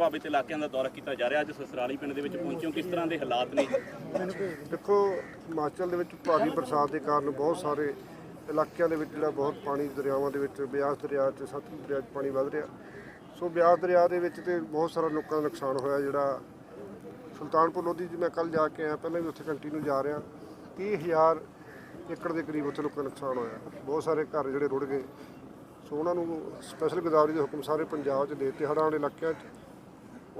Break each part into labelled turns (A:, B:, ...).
A: ਪ੍ਰਭਾਵਿਤ ਇਲਾਕਿਆਂ ਦਾ ਦੌਰਾ ਕੀਤਾ ਜਾ ਰਿਹਾ ਅੱਜ ਸਸਰਾਲੀ ਪਿੰਡ ਦੇ ਵਿੱਚ ਪਹੁੰਚਿਓ ਕਿਸ ਤਰ੍ਹਾਂ ਦੇ ਹਾਲਾਤ ਨੇ?
B: ਦੇਖੋ, ਹਿਮਾਚਲ ਦੇ ਵਿੱਚ ਭਾਰੀ ਬਰਸਾਤ ਦੇ ਕਾਰਨ ਬਹੁਤ ਸਾਰੇ ਇਲਾਕਿਆਂ ਦੇ ਵਿੱਚ ਜਿਹੜਾ ਬਹੁਤ ਪਾਣੀ ਦਰਿਆਵਾਂ ਦੇ ਵਿੱਚ, ਬਿਆਸ ਦਰਿਆ 'ਚ ਸਤਲੁਜ ਦਰਿਆ 'ਚ ਪਾਣੀ ਵੱਧ ਰਿਹਾ। ਸੋ ਬਿਆਸ ਦਰਿਆ ਦੇ ਵਿੱਚ ਤੇ ਬਹੁਤ ਸਾਰਾ ਲੋਕਾਂ ਦਾ ਨੁਕਸਾਨ ਹੋਇਆ ਜਿਹੜਾ ਸੁਲਤਾਨਪੁਰ ਲੋਧੀ ਜੀ ਮੈਂ ਕੱਲ ਜਾ ਕੇ ਆਇਆ, ਪਹਿਲਾਂ ਵੀ ਉੱਥੇ ਕੰਟੀਨਿਊ ਜਾ ਰਿਹਾ। 30000 ਏਕੜ ਦੇ ਕਰੀਬ ਉੱਥੇ ਲੋਕਾਂ ਦਾ ਨੁਕਸਾਨ ਹੋਇਆ। ਬਹੁਤ ਸਾਰੇ ਘਰ ਜਿਹੜੇ ਰੁੜ ਗਏ। ਸੋ ਉਹਨਾਂ ਨੂੰ ਸਪੈਸ਼ਲ ਗੋਦਾਵਰੀ ਦੇ ਹੁਕਮ ਸਾਰੇ ਪੰਜਾਬ 'ਚ ਦੇ ਦਿੱਤੇ, ਹੜ੍ਹਾਂ ਵਾਲੇ ਇਲਾਕਿਆਂ 'ਚ।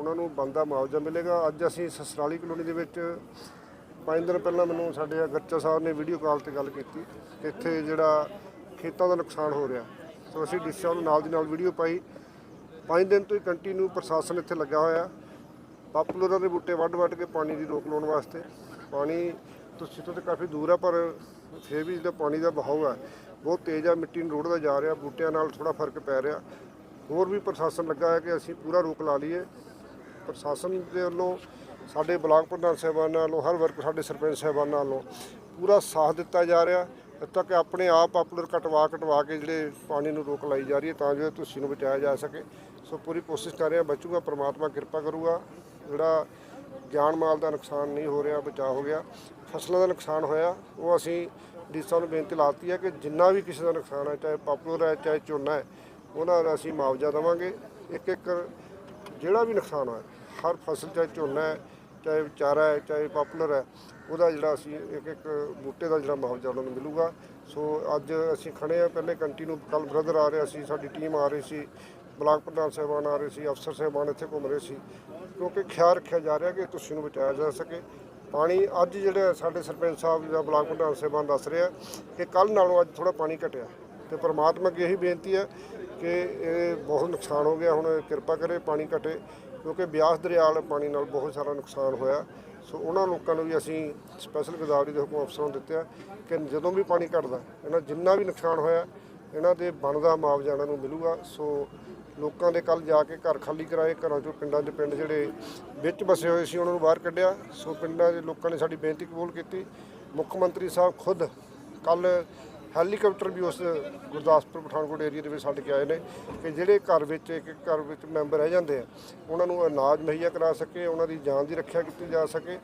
B: ਉਹਨਾਂ ਨੂੰ ਬੰਦਾ ਮੁਆਵਜ਼ਾ ਮਿਲੇਗਾ। ਅੱਜ ਅਸੀਂ ਸਸਰਾਲੀ ਕਲੋਨੀ ਦੇ ਵਿੱਚ ਪੰਜ ਦਿਨ ਪਹਿਲਾਂ ਮੈਨੂੰ ਸਾਡੇ ਗੱਚਾ ਸਾਹਿਬ ਨੇ ਵੀਡੀਓ ਕਾਲ ਤੇ ਗੱਲ ਕੀਤੀ ਕਿ ਇੱਥੇ ਜਿਹੜਾ ਖੇਤਾਂ ਦਾ ਨੁਕਸਾਨ ਹੋ ਰਿਹਾ। ਸੋ ਅਸੀਂ ਡੀਸੀ ਨੂੰ ਨਾਲ ਦੀ ਨਾਲ ਵੀਡੀਓ ਪਾਈ। ਪੰਜ ਦਿਨ ਤੋਂ ਹੀ ਕੰਟੀਨਿਊ ਪ੍ਰਸ਼ਾਸਨ ਇੱਥੇ ਲੱਗਾ ਹੋਇਆ। ਪਾਪੂਲਰਾਂ ਦੇ ਬੂਟੇ ਵੱਢ ਵੱਢ ਕੇ ਪਾਣੀ ਦੀ ਰੋਕ ਲਾਉਣ ਵਾਸਤੇ। ਪਾਣੀ ਤੁਸੀਂ ਤੋਂ ਤਾਂ ਕਾਫੀ ਦੂਰ ਆ, ਪਰ ਫਿਰ ਵੀ ਜਿਹੜਾ ਪਾਣੀ ਦਾ ਬਹਾਓ ਹੈ ਬਹੁਤ ਤੇਜ਼ ਆ। ਮਿੱਟੀ ਨੂੰ ਰੋੜਦਾ ਜਾ ਰਿਹਾ, ਬੂਟਿਆਂ ਨਾਲ ਥੋੜਾ ਫ਼ਰਕ ਪੈ ਰਿਹਾ। ਹੋਰ ਵੀ ਪ੍ਰਸ਼ਾਸਨ ਲੱਗਾ ਹੈ ਕਿ ਅਸੀਂ ਪੂਰਾ ਰੋਕ ਲਾ ਲਈਏ। ਪ੍ਰਸ਼ਾਸਨ ਦੇ ਵੱਲੋਂ, ਸਾਡੇ ਬਲਾਕ ਪ੍ਰਧਾਨ ਸਾਹਿਬਾਨਾਂ ਵੱਲੋਂ ਹਰ ਵਰਗ ਸਾਡੇ ਸਰਪੰਚ ਸਾਹਿਬਾਨਾਂ ਵੱਲੋਂ ਪੂਰਾ ਸਾਥ ਦਿੱਤਾ ਜਾ ਰਿਹਾ। ਇੱਥੇ ਤੱਕ ਆਪਣੇ ਆਪ ਪਾਪੂਲਰ ਕਟਵਾ ਕਟਵਾ ਕੇ ਜਿਹੜੇ ਪਾਣੀ ਨੂੰ ਰੋਕ ਲਾਈ ਜਾ ਰਹੀ ਹੈ, ਤਾਂ ਜੋ ਇਹ ਤੁਸੀਂ ਨੂੰ ਬਚਾਇਆ ਜਾ ਸਕੇ। ਸੋ ਪੂਰੀ ਕੋਸ਼ਿਸ਼ ਕਰ ਰਹੇ ਹਾਂ ਬਚੂਗਾ, ਪ੍ਰਮਾਤਮਾ ਕਿਰਪਾ ਕਰੂਗਾ। ਜਿਹੜਾ ਜਾਨ ਮਾਲ ਦਾ ਨੁਕਸਾਨ ਨਹੀਂ ਹੋ ਰਿਹਾ, ਬਚਾਅ ਹੋ ਗਿਆ। ਫਸਲਾਂ ਦਾ ਨੁਕਸਾਨ ਹੋਇਆ, ਉਹ ਅਸੀਂ ਡੀਸਾ ਨੂੰ ਬੇਨਤੀ ਲਾਤੀ ਹੈ ਕਿ ਜਿੰਨਾ ਵੀ ਕਿਸੇ ਦਾ ਨੁਕਸਾਨ ਹੈ, ਚਾਹੇ ਪਾਪੂਲਰ ਹੈ, ਚਾਹੇ ਝੋਨਾ ਹੈ, ਉਹਨਾਂ ਦਾ ਅਸੀਂ ਮੁਆਵਜ਼ਾ ਦੇਵਾਂਗੇ। ਇੱਕ ਇੱਕ ਜਿਹੜਾ ਵੀ ਨੁਕਸਾਨ ਹੋਇਆ ਹਰ ਫਸਲ ਚਾਹੇ ਝੋਨਾ ਹੈ, ਚਾਹੇ ਚਾਰਾ ਹੈ, ਚਾਹੇ ਪਾਪੂਲਰ ਹੈ, ਉਹਦਾ ਜਿਹੜਾ ਅਸੀਂ ਇੱਕ ਇੱਕ ਬੂਟੇ ਦਾ ਜਿਹੜਾ ਮੁਆਵਜ਼ਾ ਉਹਨਾਂ ਨੂੰ ਮਿਲੂਗਾ। ਸੋ ਅੱਜ ਅਸੀਂ ਖੜੇ ਆ ਪਹਿਲੇ ਕੰਟੀਨਿਊ ਕੱਲ ਬ੍ਰਦਰ ਆ ਰਿਹਾ ਸੀ, ਸਾਡੀ ਟੀਮ ਆ ਰਹੀ ਸੀ, ਬਲਾਕ ਪ੍ਰਧਾਨ ਸਾਹਿਬਾਨ ਆ ਰਹੇ ਸੀ, ਅਫਸਰ ਸਾਹਿਬਾਨ ਇੱਥੇ ਘੁੰਮ ਰਹੇ ਸੀ। ਕਿਉਂਕਿ ਖਿਆਲ ਰੱਖਿਆ ਜਾ ਰਿਹਾ ਕਿ ਤੁਸੀਂ ਨੂੰ ਬਚਾਇਆ ਜਾ ਸਕੇ। ਪਾਣੀ ਅੱਜ ਜਿਹੜੇ ਸਾਡੇ ਸਰਪੰਚ ਸਾਹਿਬ ਜਾਂ ਬਲਾਕ ਪ੍ਰਧਾਨ ਸਾਹਿਬਾਨ ਦੱਸ ਰਿਹਾ ਕਿ ਕੱਲ ਨਾਲੋਂ ਅੱਜ ਥੋੜਾ ਪਾਣੀ ਘਟਿਆ। ਤੇ ਪਰਮਾਤਮਾ ਅੱਗੇ ਇਹੀ ਬੇਨਤੀ ਹੈ ਕਿ ਇਹ ਬਹੁਤ ਨੁਕਸਾਨ ਹੋ ਗਿਆ, ਹੁਣ ਕਿਰਪਾ ਕਰੇ ਪਾਣੀ ਘਟੇ। ਕਿਉਂਕਿ ਬਿਆਸ ਦਰਿਆ ਵਾਲੇ ਪਾਣੀ ਨਾਲ ਬਹੁਤ ਸਾਰਾ ਨੁਕਸਾਨ ਹੋਇਆ। ਸੋ ਉਹਨਾਂ ਲੋਕਾਂ ਨੂੰ ਵੀ ਅਸੀਂ ਸਪੈਸ਼ਲ ਗੋਦਾਵਰੀ ਦੇ ਹੁਕਮ ਅਫਸਰਾਂ ਨੂੰ ਦਿੱਤੇ ਆ ਕਿ ਜਦੋਂ ਵੀ ਪਾਣੀ ਘਟਦਾ, ਇਹਨਾਂ ਜਿੰਨਾ ਵੀ ਨੁਕਸਾਨ ਹੋਇਆ, ਇਹਨਾਂ ਦੇ ਬਣਦਾ ਮੁਆਵਜ਼ਾ ਇਹਨਾਂ ਨੂੰ ਮਿਲੂਗਾ। ਸੋ ਲੋਕਾਂ ਦੇ ਕੱਲ ਜਾ ਕੇ ਘਰ ਖਾਲੀ ਕਰਾਏ, ਘਰਾਂ ਚੋਂ ਪਿੰਡਾਂ ਦੇ ਪਿੰਡ ਜਿਹੜੇ ਵਿੱਚ ਵਸੇ ਹੋਏ ਸੀ ਉਹਨਾਂ ਨੂੰ ਬਾਹਰ ਕੱਢਿਆ। ਸੋ ਪਿੰਡਾਂ ਦੇ ਲੋਕਾਂ ਨੇ ਸਾਡੀ ਬੇਨਤੀ ਕਬੂਲ ਕੀਤੀ। ਮੁੱਖ ਮੰਤਰੀ ਸਾਹਿਬ ਖੁਦ ਕੱਲ ਹੈਲੀਕਾਪਟਰ ਵੀ ਉਸ ਗੁਰਦਾਸਪੁਰ, ਪਠਾਨਕੋਟ ਏਰੀਆ ਦੇ ਵਿੱਚ ਛੱਡ ਕੇ ਆਏ ਨੇ ਕਿ ਜਿਹੜੇ ਘਰ ਵਿੱਚ, ਇੱਕ ਇੱਕ ਘਰ ਵਿੱਚ ਮੈਂਬਰ ਰਹਿ ਜਾਂਦੇ ਆ, ਉਹਨਾਂ ਨੂੰ ਅਨਾਜ ਮੁਹੱਈਆ ਕਰਾ ਸਕੇ, ਉਹਨਾਂ ਦੀ ਜਾਨ ਦੀ ਰੱਖਿਆ ਕੀਤੀ ਜਾ ਸਕੇ।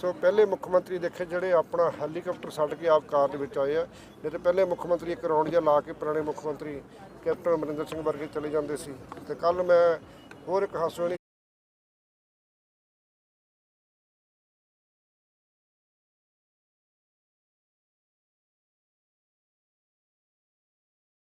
B: ਸੋ ਪਹਿਲੇ ਮੁੱਖ ਮੰਤਰੀ ਦੇਖੇ ਜਿਹੜੇ ਆਪਣਾ ਹੈਲੀਕਾਪਟਰ ਛੱਡ ਕੇ ਆਪ ਕਾਰ ਦੇ ਵਿੱਚ ਆਏ ਆ, ਨਹੀਂ ਤਾਂ ਪਹਿਲੇ ਮੁੱਖ ਮੰਤਰੀ ਇੱਕ ਰੌਂਡ ਜਿਹਾ ਲਾ ਕੇ ਪੁਰਾਣੇ ਮੁੱਖ ਮੰਤਰੀ ਕੈਪਟਨ ਅਮਰਿੰਦਰ ਸਿੰਘ ਵਰਗੇ ਚਲੇ ਜਾਂਦੇ ਸੀ। ਤੇ ਕੱਲ ਮੈਂ ਹੋਰ ਇੱਕ ਹਾਸੋਂ